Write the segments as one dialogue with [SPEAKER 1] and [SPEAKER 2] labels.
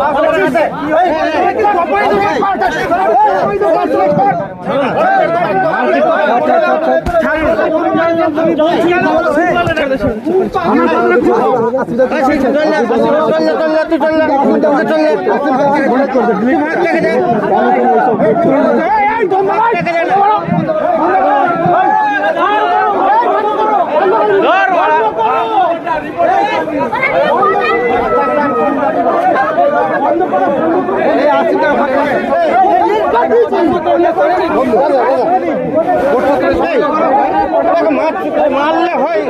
[SPEAKER 1] ধর মারলে হয়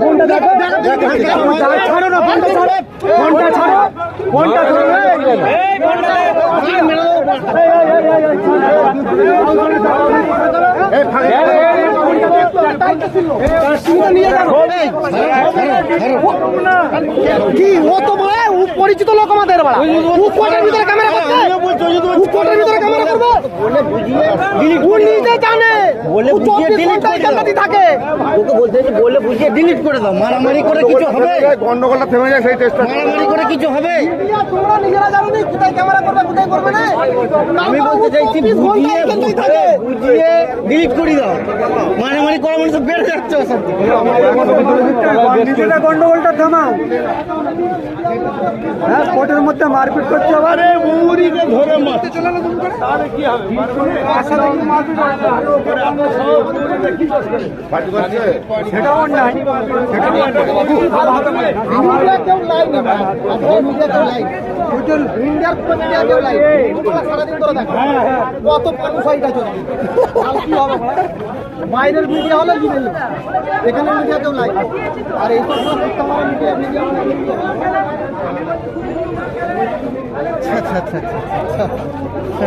[SPEAKER 1] ফোনটা ছাড়ো ফোনটা ছাড়ো ফোনটা কি ও তো বলে ও পরিচিত লোক আমাদের বাড়া ও কোটের ভিতরে ক্যামেরা করতে ও কোটের ভিতরে ক্যামেরা করবে ও নিজে জানে বলে বুঝিয়ে ডিলিট করে দাও। থাকে। ওকে বলতে যে বলে বুঝিয়ে ডিলিট করে দাও। মারামারি করে কিছু হবে?
[SPEAKER 2] গন্ডগোলটা থেমে যায় সেই চেষ্টা
[SPEAKER 1] মারামারি করে কিছু হবে?
[SPEAKER 3] তোমরা নিজেরা জানো নি কোথায় ক্যামেরা করবে কোথায় করবে না?
[SPEAKER 1] আমি বলতে চাইছি বুঝিয়ে বুঝিয়ে বুঝিয়ে ডিলিট করে দাও। মারামারি করা মানুষ বেড়ে যাচ্ছে ওসব।
[SPEAKER 3] নিজেরা গন্ডগোলটা থামাও। হ্যাঁ কোর্টের মধ্যে মারপিট করছে আবার।
[SPEAKER 1] আরে মুড়িকে ধরে মার।
[SPEAKER 3] সেটা অন্যায় সেটা
[SPEAKER 1] মিডিয়া কেউ লাইন না ভাই মিডিয়া কেউ লাইন ইন্ডিয়ার কোনো মিডিয়া কেউ কত কি হবে বাইরের মিডিয়া হলে নেবে এখানে মিডিয়া কেউ লাইন আর এই সব মিডিয়া মিডিয়া আচ্ছা আচ্ছা আচ্ছা আচ্ছা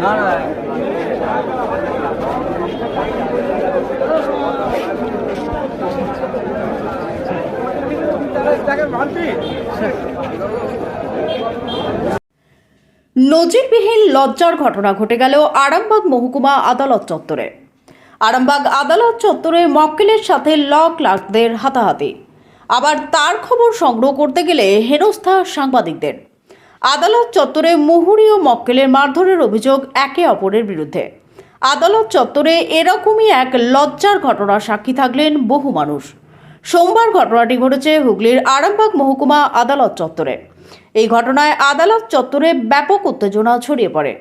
[SPEAKER 1] না না।
[SPEAKER 4] দেখেন ভান্তি নজিরবিহীন লজ্জার ঘটনা ঘটে গেল আরামবাগ মহকুমা আদালত চত্বরে। আরামবাগ আদালত চত্বরে মক্কেলের সাথে ল ক্লার্কদের হাতাহাতি। আবার তার খবর সংগ্রহ করতে গেলে হেনস্থা সাংবাদিকদের। আদালত চত্বরে মুহুরি ও মক্কেলের মারধরের অভিযোগ একে অপরের বিরুদ্ধে। আদালত চত্বরে এরকমই এক লজ্জার ঘটনার সাক্ষী থাকলেন বহু মানুষ। সোমবার ঘটনাটি ঘটেছে হুগলির আরামবাগ মহকুমা আদালত চত্বরে। এই ঘটনায় আদালত চত্বরে ব্যাপক উত্তেজনা ছড়িয়ে পড়ে।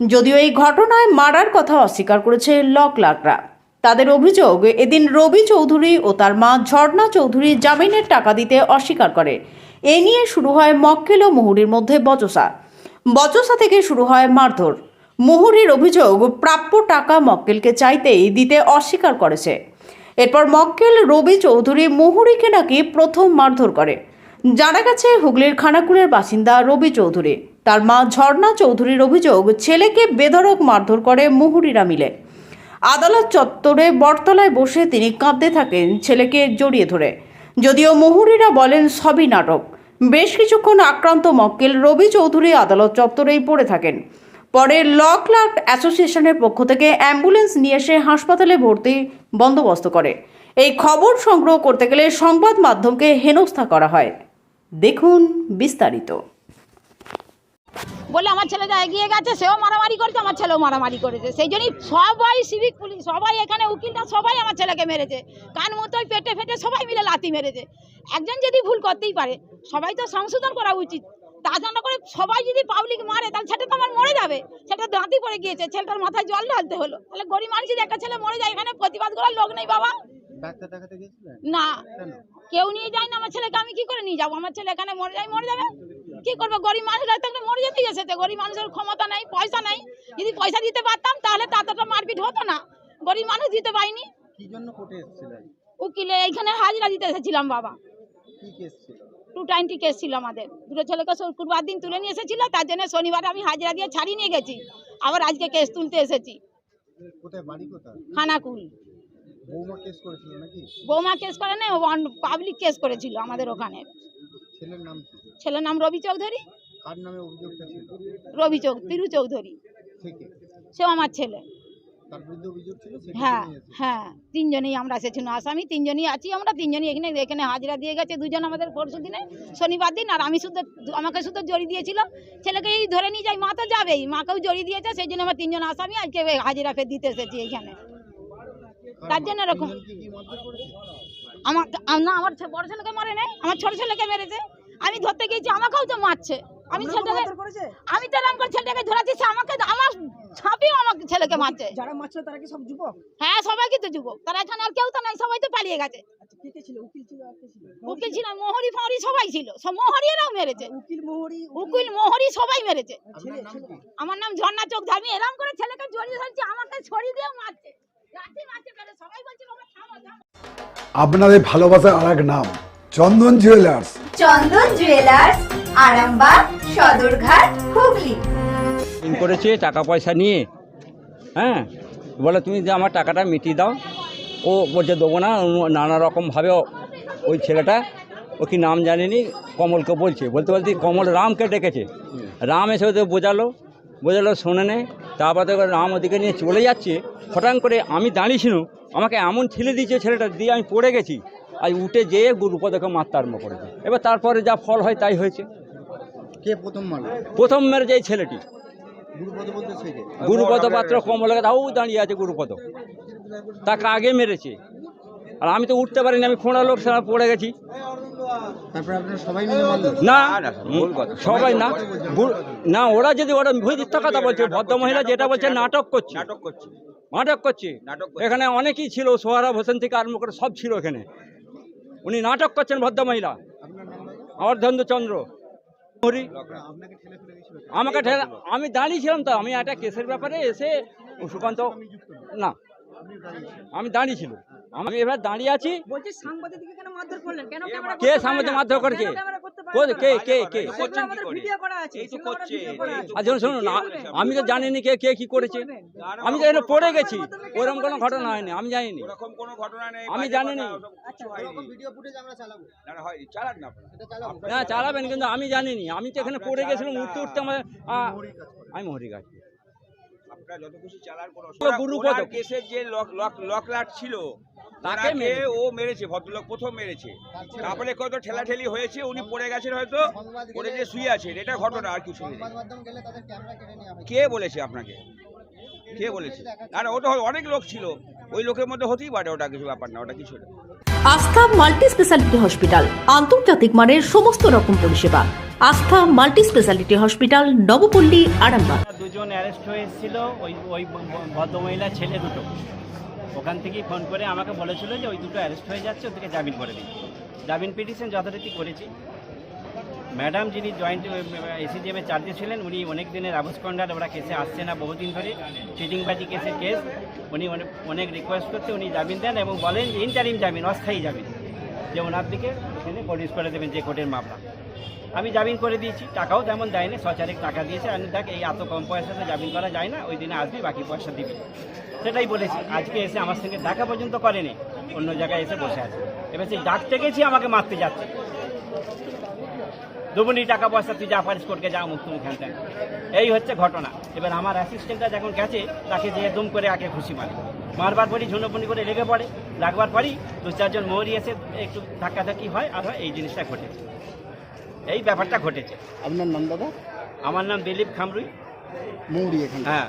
[SPEAKER 4] যদিও এই ঘটনায় মারার কথা অস্বীকার করেছে ল ক্লার্করা তাদের অভিযোগ, এদিন রবি চৌধুরী ও তার মা ঝর্ণা চৌধুরী জামিনের টাকা দিতে অস্বীকার করে। এ নিয়ে শুরু হয় মক্কেল ও মুহুরির মধ্যে বচসা। বচসা থেকে শুরু হয় মারধর। মুহুরির অভিযোগ, প্রাপ্য টাকা মক্কেলকে চাইতেই দিতে অস্বীকার করেছে। এরপর মক্কেল রবি চৌধুরী মুহুরিকে নাকি প্রথম মারধর করে। জানা গেছে, হুগলির খানাকুলের বাসিন্দা রবি চৌধুরী। তার মা ঝর্ণা চৌধুরীর অভিযোগ, ছেলেকে বেধড়ক মারধর করে মুহুরিরা মিলে। আদালত চত্বরে বটতলায় বসে তিনি কাঁদতে থাকেন ছেলেকে জড়িয়ে ধরে। যদিও মুহুরিরা বলেন, সবই নাটক। বেশ কিছুক্ষণ আক্রান্ত মক্কেল রবি চৌধুরী আদালত চত্বরেই পড়ে থাকেন। পরে ল ক্লার্ক অ্যাসোসিয়েশনের পক্ষ থেকে অ্যাম্বুলেন্স নিয়ে এসে হাসপাতালে ভর্তি বন্দোবস্ত করে। এই খবর সংগ্রহ করতে গেলে সংবাদ মাধ্যমকে হেনস্থা করা হয়। দেখুন বিস্তারিত।
[SPEAKER 5] বলে আমার ছেলেটা এগিয়ে গেছে, সেও মারামারি করেছে, আমার ছেলেও মারামারি করেছে। সেই জন্যই সবাই সিভিক পুলিশ, সবাই এখানে উকিলটা সবাই আমার ছেলেকে মেরেছে। কান মতোই পেটে ফেটে সবাই মিলে লাথি মেরেছে। একজন যদি ভুল করতেই পারে, সবাই তো সংশোধন করা উচিত। তা জন্য করে সবাই যদি পাবলিক মারে তাহলে সেটা তো আমার মরে যাবে। সেটা দাঁতি পড়ে গিয়েছে ছেলেটার মাথায় জল ঢালতে হলো। তাহলে গরিব মানুষ যদি একটা ছেলে মরে যায় এখানে প্রতিবাদ করার লোক নেই বাবা। না। কেউ নিয়ে যায় না আমার ছেলেকে আমি কি করে নিয়ে যাব? আমার ছেলে এখানে মরে যায় মরে যাবে? কি করব? গরিব মানুষরা তো মরে যেতেই এসেছে। গরিব মানুষের ক্ষমতা নেই পয়সা নেই। যদি পয়সা দিতে পারতাম তাহলে তাতটা মারপিট হতো না। গরিব মানুষ দিতে পাইনি
[SPEAKER 1] কি জন্য কোর্টে এসেছিলেন?
[SPEAKER 5] উকিলে এইখানে হাজিরা দিতে এসেছিলাম বাবা।
[SPEAKER 1] কি কেস ছিল?
[SPEAKER 5] টু টোয়েন্টি কেস ছিল আমাদের। দুটো ছেলেকে শুক্রবার দিন তুলে নিয়ে এসেছিল তার জন্য শনিবার আমি হাজিরা দিয়ে ছাড়িয়ে নিয়ে গেছি। আবার আজকে কেস তুলতে এসেছি। খানাকুল।
[SPEAKER 1] বৌমা কেস
[SPEAKER 5] করে না পাবলিক কেস করেছিল আমাদের ওখানে।
[SPEAKER 1] ছেলের নাম
[SPEAKER 5] রবি চৌধুরী। রবি চৌ তিরু চৌধুরী। সেও আমার ছেলে। হ্যাঁ হ্যাঁ তিনজনেই আমরা এসেছি আসামি তিনজনই আছি আমরা তিনজনই এখানে এখানে হাজিরা দিয়ে গেছে দুজন আমাদের পরশু দিনে শনিবার দিন আর আমি শুধু আমাকে শুধু জড়ি দিয়েছিল। ছেলেকে এই ধরে নিয়ে যাই মা তো যাবেই মাকেও জড়ি দিয়েছে সেই জন্য আমরা তিনজন আসামি আজকে হাজিরা ফের দিতে এসেছি এইখানে তার জন্য এরকম। আমার আম- না আমার বড় ছেলেকে মারে নাই আমার ছোট ছেলেকে মেরেছে। আমি ধরতে গিয়েছি আমাকেও তো মারছে। আমি ছেলেটাকে আমি তো এরকম করে ছেলেটাকে ধরেছি সে আমাকে আমার ছাপিও আমাকে ছেলেকে মারছে।
[SPEAKER 3] যারা মারছিল তারা কি সব যুবক?
[SPEAKER 5] হ্যাঁ সবাই কিন্তু যুবক। তারা এখানে আর কেউ তো নাই সবাই তো পালিয়ে গেছে।
[SPEAKER 3] আচ্ছা উকিল ছিল
[SPEAKER 5] মোহরি ফহরি সবাই ছিল। সব মোহরিয়ারাও মেরেছে।
[SPEAKER 3] উকিল মোহরি
[SPEAKER 5] উকিল মোহরি সবাই মেরেছে।
[SPEAKER 1] নাম
[SPEAKER 5] আমার নাম ঝর্ণা চোখ আমি এরম করে ছেলেকে জড়িয়ে ধরছি আমাকে ছড়ি দিয়েও মারছে।
[SPEAKER 6] আপনাদের ভালোবাসার আর এক নাম। Chandan jewellers
[SPEAKER 7] Chandan jewellers Arambagh Sadarghat Hooghly.
[SPEAKER 8] করেছে টাকা পয়সা নিয়ে হ্যাঁ? বলে তুমি যে আমার টাকাটা মিটিয়ে দাও ও বলছে দেবো না। নানা রকমভাবে ওই ছেলেটা ও কি নাম জানেনি কমলকে বলছে। বলতে বলতে কমল রামকে ডেকেছে। রাম এসে ওদের বোঝালো বোঝালো শোনে নে। তারপর তো রাম ওদিকে নিয়ে চলে যাচ্ছে। হঠাৎ করে আমি দাঁড়িয়েছিলাম আমাকে এমন ঠেলে দিয়েছে ছেলেটা দিয়ে আমি পড়ে গেছি। আর উঠে যেয়ে গুরুপদকে মারতে আরম্ভ করেছে। এবার তারপরে যা ফল হয় তাই হয়েছে।
[SPEAKER 1] কে প্রথম মারল?
[SPEAKER 8] প্রথম মেরেছে এই ছেলেটি।
[SPEAKER 1] গুরুপদ যে।
[SPEAKER 8] পাত্র কমলকে তাও দাঁড়িয়ে আছে গুরুপদ তাকে আগে মেরেছে। আর আমি তো উঠতে পারিনি আমি খোঁড়া লোক সারা পড়ে গেছি।
[SPEAKER 1] তারপরে আপনারা সবাই
[SPEAKER 8] না সবাই না না ওরা যদি ওরা মিথ্যা কথা বলছে ভদ্র মহিলা যেটা বলছে নাটক করছে। নাটক করছে। নাটক করছে। এখানে অনেকেই ছিল সোহারা হোসেন থেকে আরম্ভ করে সব ছিল এখানে। উনি নাটক করছেন ভদ্র মহিলা আমার চন্দ্র হরি। আমাকে ঠেলা আমি দাঁড়িয়েছিলাম তো আমি একটা কেসের ব্যাপারে এসে সুকান্ত না আমি দাঁড়িয়েছিলাম আমি এবার দাঁড়িয়ে আছি। কে সাংবাদিক মারধর করেছে? কে কে কে? আচ্ছা শুনুন না, আমি তো জানিনি কে কে কি করেছে। আমি তো এখানে পড়ে গেছি। ওরকম কোনো ঘটনা হয়নি আমি জানিনি।
[SPEAKER 9] এরকম কোনো ঘটনা নেই
[SPEAKER 8] আমি জানিনি।
[SPEAKER 1] চালাবো।
[SPEAKER 9] না, হয়।
[SPEAKER 1] এটা
[SPEAKER 8] চালাবেন কিন্তু আমি জানিনি। আমি তো এখানে পড়ে গেছিলাম উঠতে উঠতে আমার আমি মহরি গাছ
[SPEAKER 9] আপনারা যত খুশি চালান কোনো। কেসের যে লক- লক- লকলাট ছিল
[SPEAKER 8] তাকে।
[SPEAKER 9] ও মেরেছে ভদ্রলোক প্রথম মেরেছে। তারপরে কত ঠেলাঠেলি হয়েছে উনি পড়ে গেছেন হয়তো পড়ে যে শুয়ে আছেন। এটা ঘটনা আর কিছু নেই। কে বলেছে আপনাকে? কে বলেছে? না ওটা অনেক লোক ছিল। ওই লোকের মধ্যে হতেই পারে ওটা কিছু ব্যাপার না ওটা কিছু না।
[SPEAKER 4] আস্থা মাল্টি স্পেশালিটি হসপিটাল আন্তর্জাতিক মানের সমস্ত রকম পরিষেবা। Astha multi speciality hospital Nabapalli Arambagh.
[SPEAKER 10] দুজন অ্যারেস্ট হয়ে এসেছিল ওই ওই ভদ্রমহিলার ছেলে দুটো। ওখান থেকেই ফোন করে আমাকে বলেছিল যে ওই দুটো অ্যারেস্ট হয়ে যাচ্ছে, ওদেরকে জামিন করে দিন। জামিন পিটিশন যথারীতি করেছি। ম্যাডাম যিনি জয়েন্ট এসিজিএমের চার্জে ছিলেন, উনি অনেক দিনের আবুসকন্ডার ওরা কেসে আসছে না, বহুদিন ধরে চিটিংবাজি কেসের কেস উনি অনেক রিকোয়েস্ট করতে উনি জামিন দেন এবং বলেন ইন্টারিম জামিন, অস্থায়ী জামিন। যে ওনার দিকে এখানে প্রডিউস করে দেবেন, যে কোর্টের মামলা। আমি জামিন করে দিয়েছি, টাকাও তেমন দেয়নি সচারিক টাকা দিয়েছে। আমি দেখ, এই এত কম পয়সাতে জামিন করা যায় না, ওই দিনে আসবি, বাকি পয়সা দিবি। সেটাই বলেছি। আজকে এসে আমার সঙ্গে দেখা পর্যন্ত করেনি। অন্য জায়গায় এসে বসে আছে। এবার সেই ডাকতে গেছি আমাকে মারতে যাচ্ছে। দুবুনি টাকা পয়সা তুই যা পারিস করকে যা মুক্ত মুখান থেকে এই হচ্ছে ঘটনা। এবার আমার অ্যাসিস্ট্যান্টটা যখন গেছে তাকে যে দুম করে আগে খুশি মারে। মারবার পরই ঝুনোপুনি করে লেগে পড়ে। লাগবার পরই দু চারজন মৌরি এসে একটু ধাক্কাধাক্কি হয় আর হয় এই জিনিসটা ঘটেছে। এই ব্যাপারটা ঘটেছে।
[SPEAKER 1] আপনার নাম দাদা?
[SPEAKER 10] আমার নাম দিলীপ খামরুই।
[SPEAKER 1] মৌরি এখানে
[SPEAKER 10] হ্যাঁ।